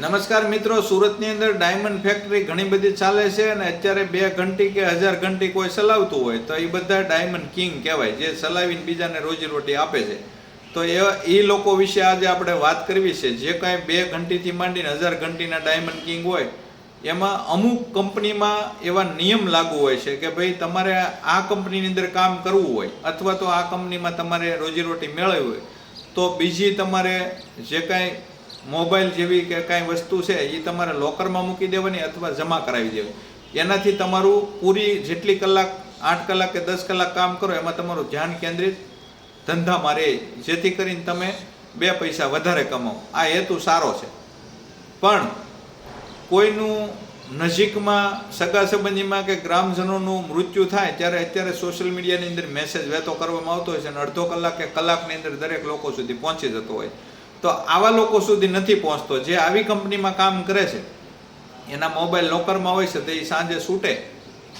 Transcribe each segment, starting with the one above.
નમસ્કાર મિત્રો, સુરતની અંદર ડાયમંડ ફેક્ટરી ઘણી બધી ચાલે છે અને અત્યારે બે ઘંટી કે હજાર ઘંટી કોઈ ચલાવતું હોય તો એ બધા ડાયમંડ કિંગ કહેવાય, જે ચલાવીને બીજાને રોજીરોટી આપે છે. તો એ એ લોકો વિશે આજે આપણે વાત કરવી છે. જે કાંઈ બે ઘંટીથી માંડીને હજાર ઘંટીના ડાયમંડ કિંગ હોય, એમાં અમુક કંપનીમાં એવા નિયમ લાગુ હોય છે કે ભાઈ તમારે આ કંપનીની અંદર કામ કરવું હોય અથવા તો આ કંપનીમાં તમારે રોજીરોટી મેળવવી હોય, તો બીજી તમારે જે કાંઈ મોબાઈલ જેવી કે કાંઈ વસ્તુ છે, એ તમારે લોકરમાં મૂકી દેવાની અથવા જમા કરાવી દેવાની એનાથી તમારું પૂરી જેટલી કલાક, આઠ કલાક કે દસ કલાક કામ કરો, એમાં તમારું ધ્યાન કેન્દ્રિત ધંધામાં રહે. જેથી કરીને તમે બે પૈસા વધારે કમાવો. આ હેતુ સારો છે. પણ કોઈનું નજીકમાં સગા સંબંધીમાં કે ગ્રામજનોનું મૃત્યુ થાય ત્યારે અત્યારે સોશિયલ મીડિયાની અંદર મેસેજ વહેતો કરવામાં આવતો હોય છે અને અડધો કલાક કે કલાકની અંદર દરેક લોકો સુધી પહોંચી જતો હોય. તો આવા લોકો સુધી નથી પહોંચતો. જે આવી કંપનીમાં કામ કરે છે, એના મોબાઈલ લોકરમાં હોય છે, તો એ સાંજે છૂટે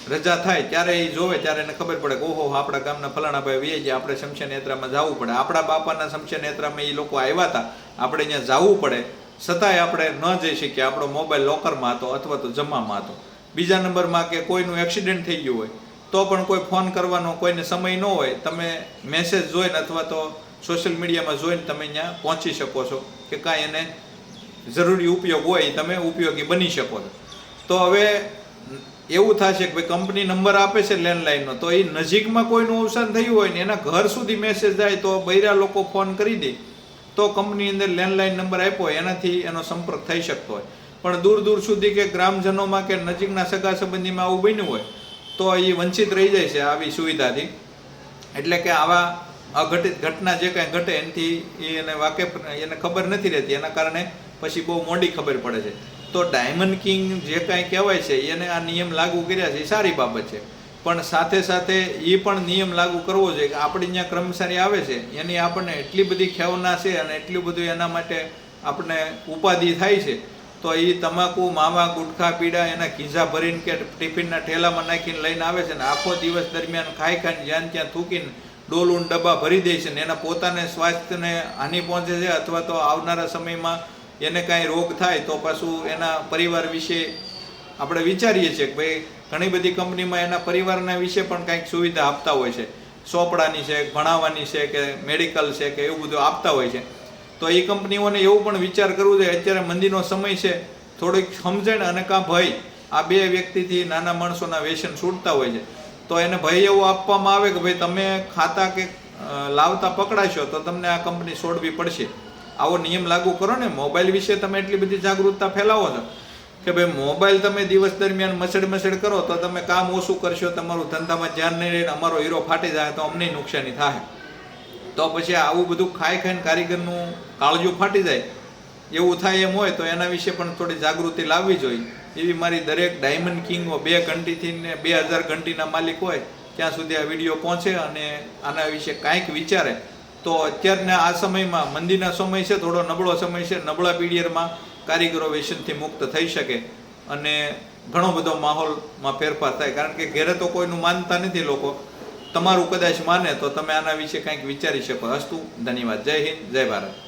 રજા થાય, ત્યારે એ જોવે, ત્યારે એને ખબર પડે કે, ઓહો, આપણા ગામના ફલાણા ભાઈ વીએ જે આપણે શમશાન યાત્રામાં જવું પડે. આપણા બાપાના શમશાન યાત્રામાં એ લોકો આવ્યા હતા, આપણે અહીંયા જવું પડે, છતાંય આપણે ન જઈ શકીએ, આપણો મોબાઈલ લોકરમાં હતો અથવા તો જમામાં હતો. બીજા નંબરમાં કે કોઈનું એક્સિડન્ટ થઈ ગયું હોય, તો પણ કોઈ ફોન કરવાનો કોઈને સમય ન હોય, તમે મેસેજ જોઈને અથવા તો સોશિયલ મીડિયામાં જોઈને તમે અહીંયા પહોંચી શકો છો કે કાંઈ એને જરૂરી ઉપયોગ હોય તમે ઉપયોગી બની શકો છો. તો હવે એવું થશે કે ભાઈ કંપની નંબર આપે છે લેન્ડલાઇનનો, તો એ નજીકમાં કોઈનું અવસાન થયું હોય ને એના ઘર સુધી મેસેજ જાય તો બૈરા લોકો ફોન કરી દે, તો કંપની અંદર લેન્ડલાઇન નંબર આપ્યો હોય એનાથી એનો સંપર્ક થઈ શકતો હોય. પણ દૂર દૂર સુધી કે ગ્રામજનોમાં કે નજીકના સગા સંબંધીમાં આવું બન્યું હોય, તો એ વંચિત રહી જાય છે આવી સુવિધાથી. એટલે કે આવા અઘટિત ઘટના જે કાંઈ ઘટે એનાથી એને વાકેફ એને ખબર નથી રહેતી. એના કારણે પછી બહુ મોડી ખબર પડે છે. તો ડાયમંડ કિંગ જે કાંઈ કહેવાય છે એને આ નિયમ લાગુ કર્યા છે એ સારી બાબત છે. પણ સાથે સાથે એ પણ નિયમ લાગુ કરવો જોઈએ કે આપણી જ્યાં કર્મચારી આવે છે, એની આપણને એટલી બધી ખેવના છે અને એટલું બધું એના માટે આપણને ઉપાધિ થાય છે, તો એ તમાકુ, માવા, ગુટખા, પીડા એના ખીઝા ભરીને કે ટિફિનના ઠેલામાં નાખીને લઈને આવે છે ને આખો દિવસ દરમિયાન ખાઈ ખાઈને જ્યાં ત્યાં થૂકીને ડોલું ડબ્બા ભરી દે છે ને એના પોતાને સ્વાસ્થ્યને હાનિ પહોંચે છે અથવા તો આવનારા સમયમાં એને કાંઈ રોગ થાય તો પાછું એના પરિવાર વિશે આપણે વિચારીએ છીએ કે ભાઈ, ઘણી બધી કંપનીમાં એના પરિવારના વિશે પણ કાંઈક સુવિધા આપતા હોય છે. સોપડાની છે, ભણાવવાની છે કે મેડિકલ છે કે એવું બધું આપતા હોય છે. તો એ કંપનીઓને એવું પણ વિચાર કરવું જોઈએ, અત્યારે મંદીનો સમય છે, થોડીક સમજણ અને કાં ભય. આ બે વ્યક્તિથી નાના માણસોના વ્યસન છૂટતા હોય છે. તો એને ભય એવું આપવામાં આવે કે ભાઈ તમે ખાતા કે લાવતા પકડાશો તો તમને આ કંપની છોડવી પડશે. આવો નિયમ લાગુ કરો ને, મોબાઈલ વિશે તમે એટલી બધી જાગૃતતા ફેલાવો છો. કે ભાઈ મોબાઈલ તમે દિવસ દરમિયાન મસડ મસડ કરો તો તમે કામ ઓછું કરશો, તમારું ધંધામાં ધ્યાન નહીં રહે અમારો હીરો ફાટી જાય તો અમને નુકસાની થાય. તો પછી આવું બધું ખાઈ ખાઈને કારીગરનું કાળજું ફાટી જાય. એવું થાય એમ હોય તો એના વિશે પણ થોડી જાગૃતિ લાવવી જોઈએ. એવી મારી દરેક ડાયમંડ કિંગો બે ઘંટીથી ને બે હજાર ઘંટીના માલિક હોય, ત્યાં સુધી આ વીડિયો પહોંચે અને આના વિશે કાંઈક વિચારે. તો અત્યારના આ સમયમાં મંદીના સમય છે, થોડો નબળો સમય છે, નબળા પીરિયડમાં કારીગરો વ્યસનથી મુક્ત થઈ શકે અને ઘણો બધો માહોલમાં ફેરફાર થાય. કારણ કે ઘેરે તો કોઈનું માનતા નથી લોકો. તમારું કદાચ માને તો તમે આના વિશે કંઈક વિચારી શકો. હસ્તુ ધન્યવાદ. જય હિન્દ, જય ભારત.